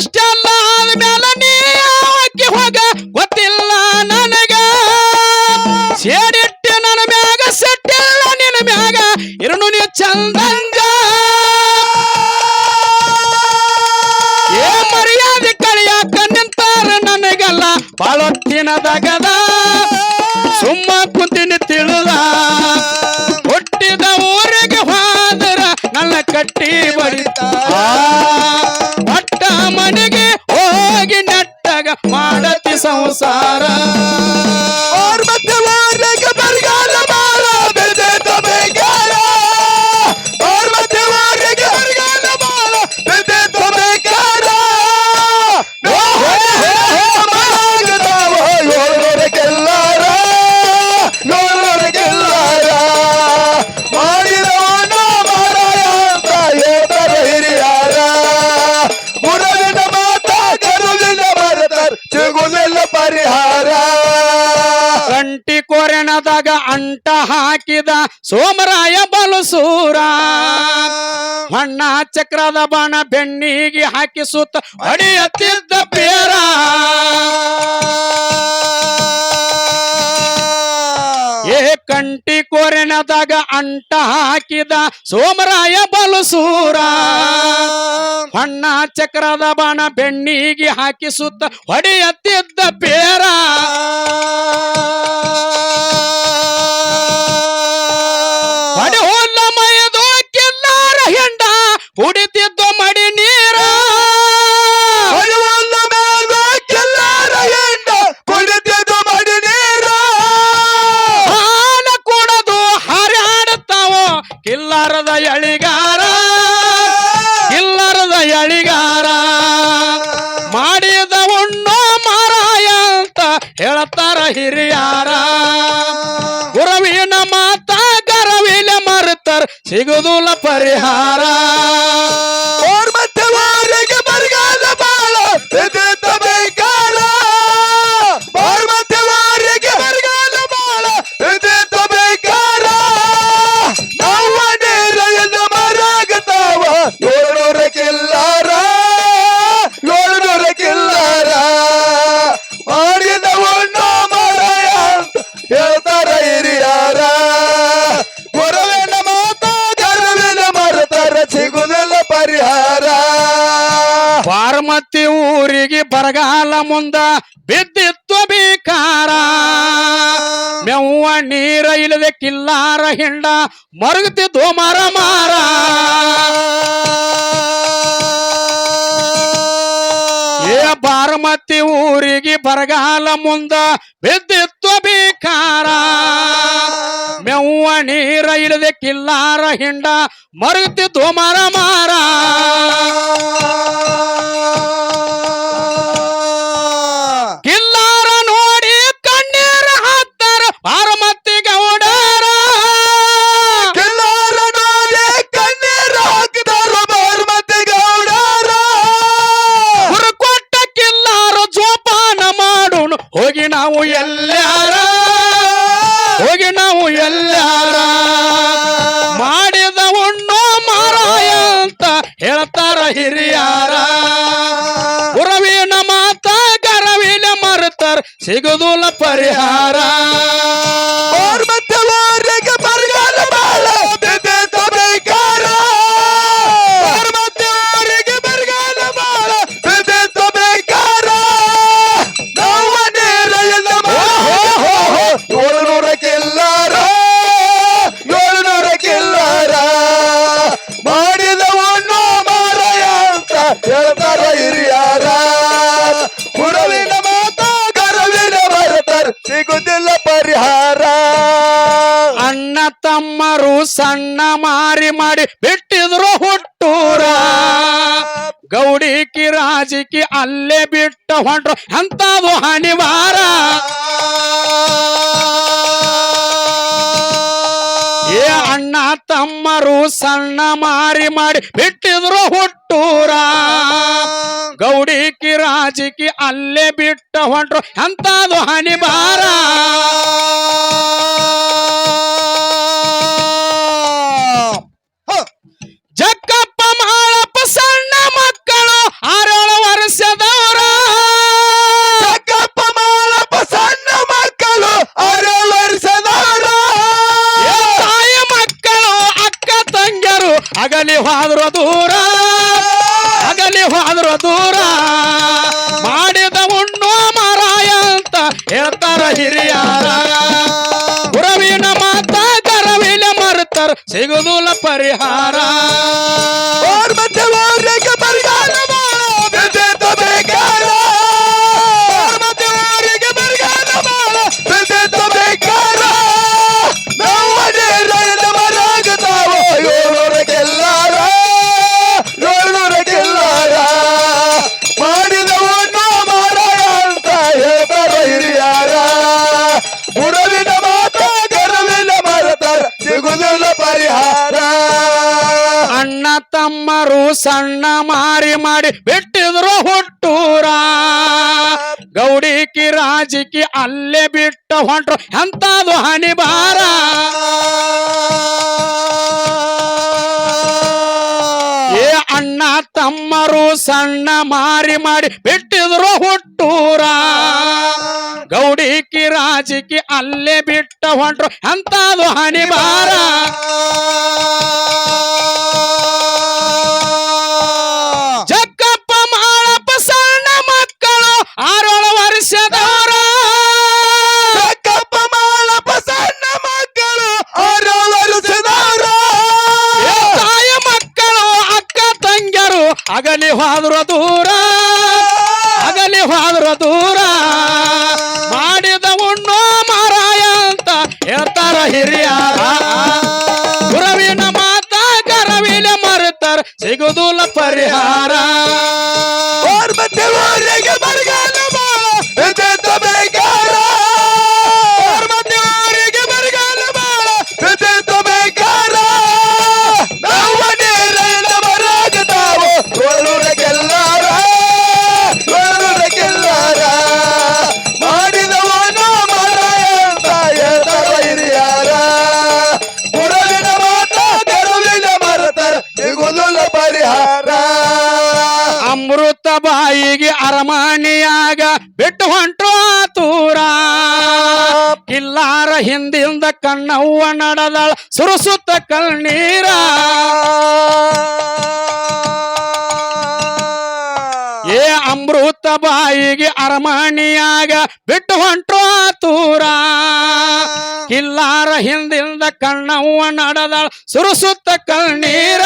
just dumb behind the ಸೋಮರಾಯ ಬಲಸೂರ. ಮಣ್ಣ ಚಕ್ರದ ಬಾಣ ಬೆಣ್ಣಿಗೆ ಹಾಕಿಸುತ್ತ ಸುತ್ತ ಹೊಡೆಯುತ್ತಿದ್ದ ಪೇರ. ಏ ಕಂಟಿ ಕೋರಿನದಾಗ ಅಂಟ ಹಾಕಿದ ಸೋಮರಾಯ ಬಲಸೂರ. ಅಣ್ಣ ಚಕ್ರದ ಬಾಣ ಬೆಣ್ಣಿಗೆ ಹಾಕಿಸುತ್ತ ಸುತ್ತ ಹೊಡೆಯುತ್ತಿದ್ದ ಪೇರ. ಕುಡಿತಿದ್ದು ಮಡಿ ನೀರ. ಕುಡಿತಿದ್ದು ಮಡಿ ನೀರ. ಹಾಲ ಕುಡದು ಹರಿಯಾಡುತ್ತಾವೋ ಕಿಲ್ಲಾರದ ಎಳಿಗಾರ. ಕಿಲ್ಲರದ ಎಳಿಗಾರ. ಮಾಡಿದ ಉಣ್ಣೋ ಮಾರಾಯ ಅಂತ ಹೇಳ್ತಾರ ಹಿರಿಯಾರ. ಗುರವಿನ ಮಾತ ಸಿಗುದಿಲ್ಲ ಪರಿಹಾರ. ಬರಗಾಲ ಮುಂದ ಬಿದ್ದಿತ್ತು ಬೀಕಾರ. ಮೆವ್ವ ನೀರ ಇಲ್ಲದೆ ಕಿಲ್ಲಾರ ಹಿಂಡ ಮರುಗುತ್ತಿದ್ದು ಮರ ಮಾರ. ಏ ಬಾರಮತಿ ಊರಿಗೆ ಬರಗಾಲ ಮುಂದ ಬಿದ್ದಿತ್ತು ಬೀಕಾರ. ಮೆವ್ವ ನೀರ ಇಲ್ಲದೆ ಕಿಲ್ಲಾರ ಹಿಂಡ ಮರುಗುತ್ತಿದ್ದು ಮರ ಮಾರ. ಪರಿಹಾರ. ಬಿಟ್ಟಿದ್ರು ಹುಟ್ಟೂರ. ಗೌಡಿಕಿ ರಾಜಿಕಿ ಅಲ್ಲೇ ಬಿಟ್ಟು ಹೊಂಟ್ರು. ಅಂತದು ಹನಿವಾರ. ಏ ಅಣ್ಣ ತಮ್ಮರು ಸಣ್ಣ ಮಾರಿ ಮಾಡಿ ಬಿಟ್ಟಿದ್ರು ಹುಟ್ಟೂರ. ಗೌಡಿಕಿ ರಾಜಿಕಿ ಅಲ್ಲೇ ಬಿಟ್ಟು ಹೊಂಟ್ರು. ಅಂತದು ಹನಿವಾರ. ಜಕ್ಕಪ್ಪ ಮಹಾಳಪ್ಪ ಸಣ್ಣ ಮಕ್ಕಳು ಆರೇಳು ವರ್ಷದವರ. ಜಕ್ಕಪ್ಪ ಮಹಾಳಪ್ಪ ಸಣ್ಣ ಮಕ್ಕಳು ಆರೇಳು ವರ್ಷದವರ. ತಾಯಿ ಮಕ್ಕಳು ಅಕ್ಕ ತಂಗಿಯರು ಅಗಲಿ ಹೋದ್ರು ದೂರ. ಅಗಲಿ ಹೋದ್ರು ದೂರ. ಮಾಡಿದ ಉಣ್ಣು ಮಾರಾಯ ಅಂತ ಹೇಳ್ತಾರ ಹಿರಿಯಾರ. ಗುರವಿನ ಮಾತಾ ಕರವಿಲೆ ಮರುತ್ತರು ಸಿಗುದಿಲ್ಲ ಪರಿಹಾರ. ತಮ್ಮರು ಸಣ್ಣ ಮಾರಿ ಮಾಡಿ ಬಿಟ್ಟಿದ್ರು ಹುಟ್ಟೂರ. ಗೌಡಿಕಿ ರಾಜಿಕಿ ಅಲ್ಲೇ ಬಿಟ್ಟ ಹೊಂಟ್ರು. ಎಂತದು ಹನಿಬಾರ ಏ ಅಣ್ಣ ತಮ್ಮರು ಸಣ್ಣ ಮಾರಿ ಮಾಡಿ ಬಿಟ್ಟಿದ್ರು ಹುಟ್ಟೂರ. ಗೌಡಿಕಿ ರಾಜಿಕಿ ಅಲ್ಲೇ ಬಿಟ್ಟ ಹೊಂಟ್ರು. ಎಂತದು ಹನಿಬಾರ হারা ಕಣ್ಣವ್ವ ನಡದಳ, ಸುರುಸುತ್ತ ಕಣ್ಣೀರ. ಏ ಅಮೃತ ಬಾಯಿಗೆ ಅರಮಣಿಯಾಗ ಬಿಟ್ಟು ಹೊಂಟ್ರು ತೂರ. ಕಿಲ್ಲಾರ ಹಿಂದಿಂದ ಕಣ್ಣವ್ವ ನಡದಳ, ಸುರುಸುತ್ತ ಕಣ್ಣೀರ.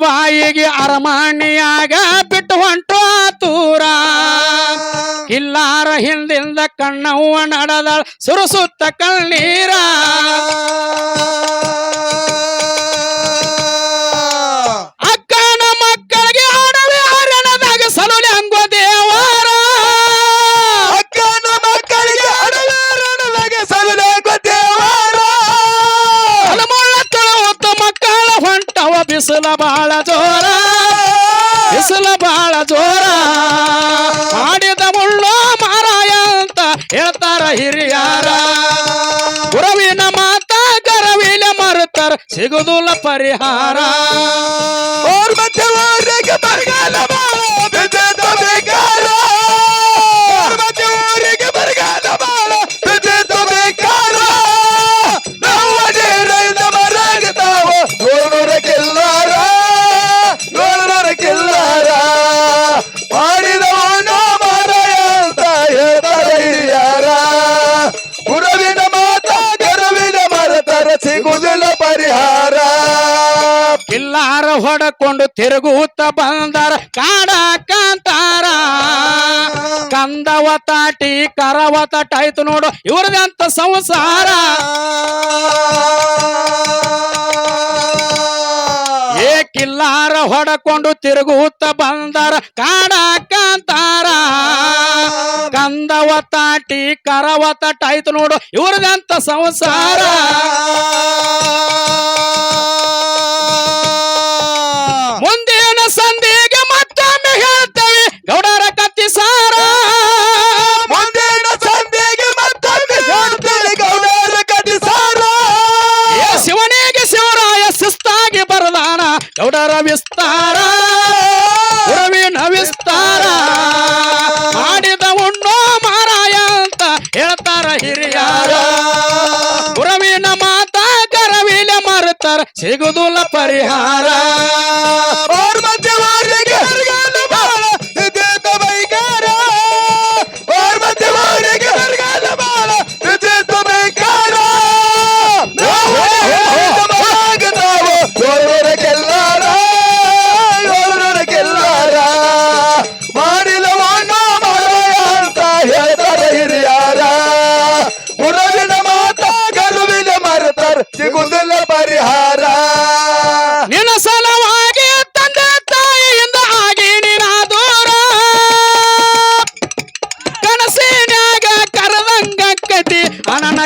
ಬಾಯಿಗೆ ಅರಮಾಣಿಯಾಗ ಬಿಟ್ಟು ಹೊಂಟು ತೂರ. ಇಲ್ಲಾರ ಹಿಂದಿಂದ ಕಣ್ಣವ್ವ ನಡದಳ ಸುರುಸುತ್ತ ಕಣ್ಣೀರ. ಸಿಗುದಿಲ್ಲ ಪರಿಹಾರ. ಅವ್ರ ಮತ್ತೆ ಊರಿಗೆ ಬರಗಾಲ ಬಾಳ ಬಿದ್ದಿದ್ದ ಬೇಕಾರ. ಅವ್ರ ಮತ್ತೆ ಊರಿಗೆ ಬರಗಾಲ ಬಾಳ ಬಿದ್ದಿದ್ದ ಬೇಕಾರ. ನಾವು ಅದೇರಿಂದ ಮರಗತಾವ ನೋಡೋರ ಕೆಲ್ಲಾರ ನೋಡೋರ ಕೆಲ್ಲಾರ ಮಾಡಿದವನು ಮಾರಾಯ ಅಂತ ಹೇಳ್ತಾರೆ ಹಿರಿಯಾರ. ಗುರವಿನ ಮಾತ, ಗರವಿನ ಮರತರ ಸಿಗುದಿಲ್ಲ ಪರಿಹಾರ. ಪಿಲ್ಲಾರ ಹೊಡಕೊಂಡು ತಿರುಗುತ್ತ ಬಂದಾರ ಕಾಡ ಕಾಂತಾರ ಕಂದವ ತಾಟಿ ಕರವ ತಾಟಾಯ್ತು ನೋಡು ಇವ್ರದಂತ ಸಂಸಾರ. ಏ ಕಿಲ್ಲಾರ ಹೊಡಕೊಂಡು ತಿರುಗುತ್ತ ಬಂದಾರ ಕಾಡ ಕಾಂತಾರ ತಾಟಿ ಕರವ ತಾಟಾಯ್ತು ನೋಡು ಇವ್ರದಂತ ಸಂಸಾರ. ಮುಂದಿನ ಸಂಧಿಗೆ ಮತ್ತೊಮ್ಮೆ ಹೇಳ್ತೇವೆ ಗೌಡರ ಕತ್ತಿ ಸಾರ. ಮುಂದಿನ ಸಂಧಿಗೆ ಮತ್ತೊಮ್ಮೆ ಹೇಳ್ತೇವೆ ಗೌಡರ ಕತ್ತಿ ಸಾರ. ಶಿವನಿಗೆ ಶಿವರಾಯ ಶಿಸ್ತಾಗಿ ಬರದಾನ ಗೌಡರ ವಿಸ್ತಾರ ಮರುತ್ತಾರ ಸಿಗುದಿಲ್ಲ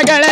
ಅನನ